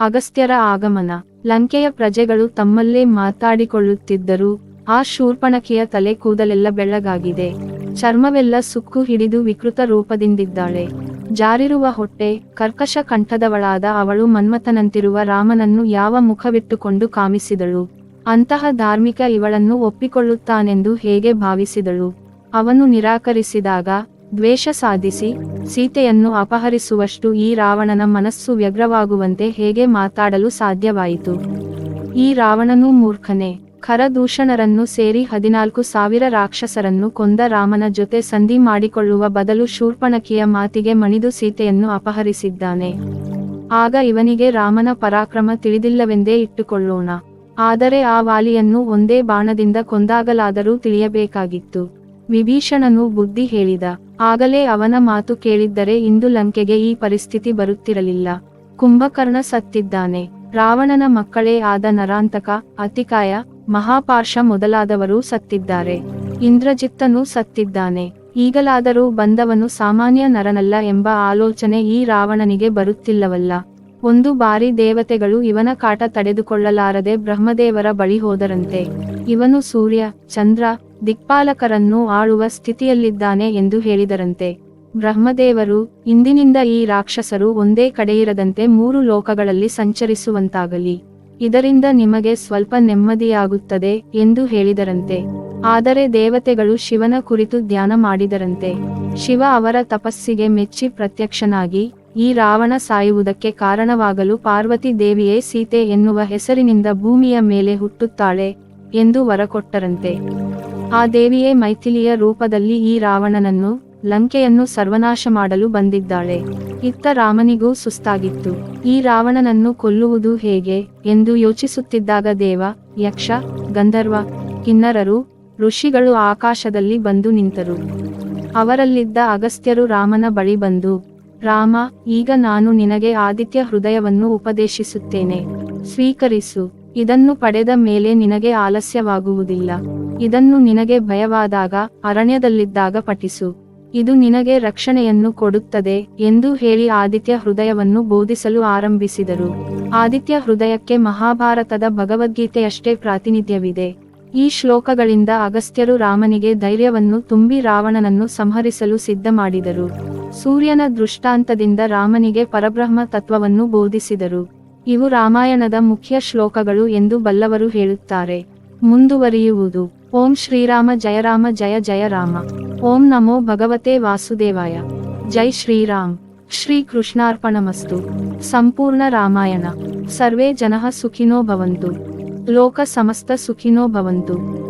ಅಗಸ್ತ್ಯರ ಆಗಮನ. ಲಂಕೆಯ ಪ್ರಜೆಗಳು ತಮ್ಮಲ್ಲೇ ಮಾತಾಡಿಕೊಳ್ಳುತ್ತಿದ್ದರು, ಆ ಶೂರ್ಪಣಕಿಯ ತಲೆ ಕೂದಲೆಲ್ಲ ಬೆಳ್ಳಗಾಗಿದೆ. ಚರ್ಮವೆಲ್ಲ ಸುಕ್ಕು ಹಿಡಿದು ವಿಕೃತ ರೂಪದಿಂದಿದ್ದಾಳೆ. ಜಾರಿರುವ ಹೊಟ್ಟೆ, ಕರ್ಕಶ ಕಂಠದವಳಾದ ಅವಳು ಮನ್ಮಥನಂತಿರುವ ರಾಮನನ್ನು ಯಾವ ಮುಖವಿಟ್ಟುಕೊಂಡು ಕಾಮಿಸಿದಳು. ಅಂತಹ ಧಾರ್ಮಿಕ ಇವಳನ್ನು ಒಪ್ಪಿಕೊಳ್ಳುತ್ತಾನೆಂದು ಹೇಗೆ ಭಾವಿಸಿದಳು. ಅವನು ನಿರಾಕರಿಸಿದಾಗ ದ್ವೇಷ ಸಾಧಿಸಿ ಸೀತೆಯನ್ನು ಅಪಹರಿಸುವಷ್ಟು ಈ ರಾವಣನ ಮನಸ್ಸು ವ್ಯಗ್ರವಾಗುವಂತೆ ಹೇಗೆ ಮಾತಾಡಲು ಸಾಧ್ಯವಾಯಿತು? ಈ ರಾವಣನೂ ಮೂರ್ಖನೇ. ಖರದೂಷಣರನ್ನು ಸೇರಿ ಹದಿನಾಲ್ಕು ಸಾವಿರ ರಾಕ್ಷಸರನ್ನು ಕೊಂದ ರಾಮನ ಜೊತೆ ಸಂಧಿ ಮಾಡಿಕೊಳ್ಳುವ ಬದಲು ಶೂರ್ಪಣಕಿಯ ಮಾತಿಗೆ ಮಣಿದು ಸೀತೆಯನ್ನು ಅಪಹರಿಸಿದ್ದಾನೆ. ಆಗ ಇವನಿಗೆ ರಾಮನ ಪರಾಕ್ರಮ ತಿಳಿದಿಲ್ಲವೆಂದೇ ಇಟ್ಟುಕೊಳ್ಳೋಣ. ಆದರೆ ಆ ವಾಲಿಯನ್ನು ಒಂದೇ ಬಾಣದಿಂದ ಕೊಂದಾಗಲಾದರೂ ತಿಳಿಯಬೇಕಾಗಿತ್ತು. ವಿಭೀಷಣನು ಬುದ್ಧಿ ಹೇಳಿದ. ಆಗಲೇ ಅವನ ಮಾತು ಕೇಳಿದ್ದರೆ ಇಂದು ಲಂಕೆಗೆ ಈ ಪರಿಸ್ಥಿತಿ ಬರುತ್ತಿರಲಿಲ್ಲ. ಕುಂಭಕರ್ಣ ಸತ್ತಿದ್ದಾನೆ. ರಾವಣನ ಮಕ್ಕಳೇ ಆದ ನರಾಂತಕ, ಅತಿಕಾಯ ಮಹಾಪಾರ್ಶ ಮೊದಲಾದವರು ಸತ್ತಿದ್ದಾರೆ. ಇಂದ್ರಜಿತ್ತನು ಸತ್ತಿದ್ದಾನೆ. ಈಗಲಾದರೂ ಬಂದವನು ಸಾಮಾನ್ಯ ನರನಲ್ಲ ಎಂಬ ಆಲೋಚನೆ ಈ ರಾವಣನಿಗೆ ಬರುತ್ತಿಲ್ಲವಲ್ಲ. ಒಂದು ಬಾರಿ ದೇವತೆಗಳು ಇವನ ಕಾಟ ತಡೆದುಕೊಳ್ಳಲಾರದೆ ಬ್ರಹ್ಮದೇವರ ಬಳಿ ಹೋದರಂತೆ. ಇವನು ಸೂರ್ಯ, ಚಂದ್ರ ದಿಕ್ಪಾಲಕರನ್ನು ಆಳುವ ಸ್ಥಿತಿಯಲ್ಲಿದ್ದಾನೆ ಎಂದು ಹೇಳಿದರಂತೆ. ಬ್ರಹ್ಮದೇವರು, ಇಂದಿನಿಂದ ಈ ರಾಕ್ಷಸರು ಒಂದೇ ಕಡೆಯಿರದಂತೆ ಮೂರು ಲೋಕಗಳಲ್ಲಿ ಸಂಚರಿಸುವಂತಾಗಲಿ. ಇದರಿಂದ ನಿಮಗೆ ಸ್ವಲ್ಪ ನೆಮ್ಮದಿಯಾಗುತ್ತದೆ ಎಂದು ಹೇಳಿದರಂತೆ. ಆದರೆ ದೇವತೆಗಳು ಶಿವನ ಕುರಿತು ಧ್ಯಾನ ಮಾಡಿದರಂತೆ. ಶಿವ ಅವರ ತಪಸ್ಸಿಗೆ ಮೆಚ್ಚಿ ಪ್ರತ್ಯಕ್ಷನಾಗಿ, ಈ ರಾವಣ ಸಾಯುವುದಕ್ಕೆ ಕಾರಣವಾಗಲು ಪಾರ್ವತಿ ದೇವಿಯೇ ಸೀತೆ ಎನ್ನುವ ಹೆಸರಿನಿಂದ ಭೂಮಿಯ ಮೇಲೆ ಹುಟ್ಟುತ್ತಾಳೆ ಎಂದು ವರಕೊಟ್ಟರಂತೆ. ಆ ದೇವಿಯೇ ಮೈಥಿಲಿಯ ರೂಪದಲ್ಲಿ ಈ ರಾವಣನನ್ನು, ಲಂಕೆಯನ್ನು ಸರ್ವನಾಶ ಮಾಡಲು ಬಂದಿದ್ದಾಳೆ. ಇತ್ತ ರಾಮನಿಗೂ ಸುಸ್ತಾಗಿತ್ತು. ಈ ರಾವಣನನ್ನು ಕೊಲ್ಲುವುದು ಹೇಗೆ? ಎಂದು ಯೋಚಿಸುತ್ತಿದ್ದಾಗ ದೇವ, ಯಕ್ಷ, ಗಂಧರ್ವ, ಕಿನ್ನರರು, ಋಷಿಗಳು ಆಕಾಶದಲ್ಲಿ ಬಂದು ನಿಂತರು. ಅವರಲ್ಲಿದ್ದ ಅಗಸ್ತ್ಯರು ರಾಮನ ಬಳಿ ಬಂದು, ರಾಮ, ಈಗ ನಾನು ನಿನಗೆ ಆದಿತ್ಯ ಹೃದಯವನ್ನು ಉಪದೇಶಿಸುತ್ತೇನೆ. ಸ್ವೀಕರಿಸು. ಇದನ್ನು ಪಡೆದ ಮೇಲೆ ನಿನಗೆ ಆಲಸ್ಯವಾಗುವುದಿಲ್ಲ. ಇದನ್ನು ನಿನಗೆ ಭಯವಾದಾಗ, ಅರಣ್ಯದಲ್ಲಿದ್ದಾಗ ಪಠಿಸು. ಇದು ನಿನಗೆ ರಕ್ಷಣೆಯನ್ನು ಕೊಡುತ್ತದೆ ಎಂದು ಹೇಳಿ ಆದಿತ್ಯ ಹೃದಯವನ್ನು ಬೋಧಿಸಲು ಆರಂಭಿಸಿದರು. ಆದಿತ್ಯ ಹೃದಯಕ್ಕೆ ಮಹಾಭಾರತದ ಭಗವದ್ಗೀತೆಯಷ್ಟೇ ಪ್ರಾತಿನಿಧ್ಯವಿದೆ. ಈ ಶ್ಲೋಕಗಳಿಂದ ಅಗಸ್ತ್ಯರು ರಾಮನಿಗೆ ಧೈರ್ಯವನ್ನು ತುಂಬಿ ರಾವಣನನ್ನು ಸಂಹರಿಸಲು ಸಿದ್ಧ ಮಾಡಿದರು ಸೂರ್ಯನ ದೃಷ್ಟಾಂತದಿಂದ ರಾಮನಿಗೆ ಪರಬ್ರಹ್ಮ ತತ್ವವನ್ನು ಬೋಧಿಸಿದರು. ಇವು ರಾಮಾಯಣದ ಮುಖ್ಯ ಶ್ಲೋಕಗಳು ಎಂದು ಬಲ್ಲವರು ಹೇಳುತ್ತಾರೆ. ಮುಂದುವರಿಯುವುದು. ఓం శ్రీరామ జయరామ జయ జయ రామ. ఓం నమో భగవతే వాసుదేవాయ. జై శ్రీరామ్. శ్రీకృష్ణార్పణమస్తు సంపూర్ణ రామాయణ. సర్వే జన సుఖినో భవంతు. లోక సమస్త సుఖినో భవంతు.